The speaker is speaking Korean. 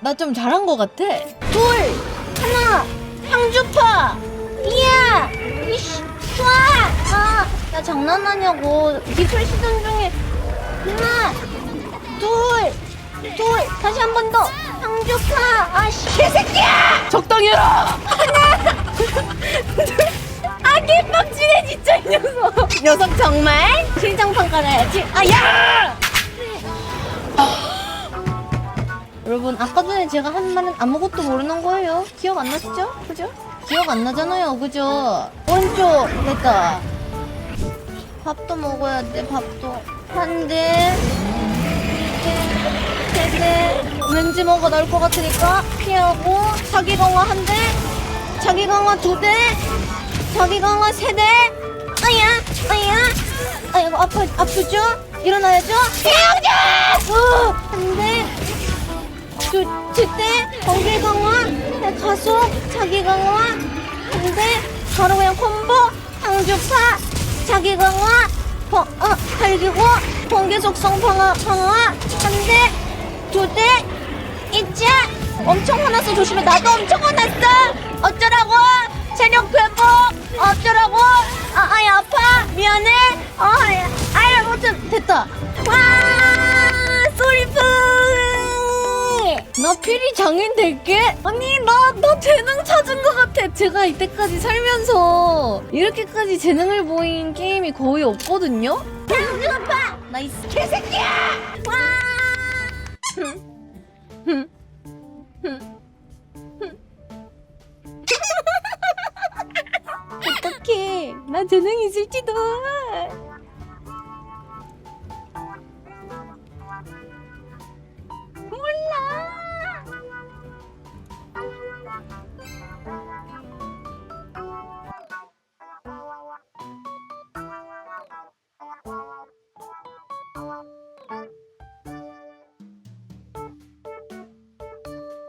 나 좀 잘한 것 같아. 둘, 하나, 향주파. 이야, 이씨, 쏴. 아, 나 장난하냐고. 기술 시전 중에 하나, 둘, 둘, 다시 한 번 더. 향주파. 아 씨, 개새끼야. 적당히 해라. 아, 개빡치네 진짜 이 녀석. 녀석 정말 실장판 깔아야지. 아, 야! 여러분 아까 전에 제가 한 말은 아무것도 모르는 거예요. 기억 안 나시죠? 그죠? 기억 안 나잖아요 그죠? 오른쪽 됐다. 밥도 먹어야 돼 밥도. 한대. 세대. 왠지 뭐가 나올 것 같으니까 피하고 자기 강화 한대 자기 강화 두대 자기 강화 세대. 아야 아야. 아이고 아파 아프죠? 일어나야죠? 어, 한대 두, 두대 번개 강화? 네, 가속 자기 강화? 근데 바로 그냥 콤보? 항주파? 자기 강화? 번, 어, 달기고? 번개 속성 방어 강화? 한대 두대 있자 엄청 화났어. 조심해. 나도 엄청 화났어. 어쩌라고? 체력 회복. 어쩌라고? 아 아이 아파. 미안해. 어 아야 아무튼 됐다. 와 나 피리 장인 될게? 아니 나, 나 재능 찾은 것 같아. 제가 이때까지 살면서. 이렇게까지 재능을 보인 게임이 거의 없거든요? 아파 나이스. 개새끼야! 와! 어떡해. 나 재능 있을지도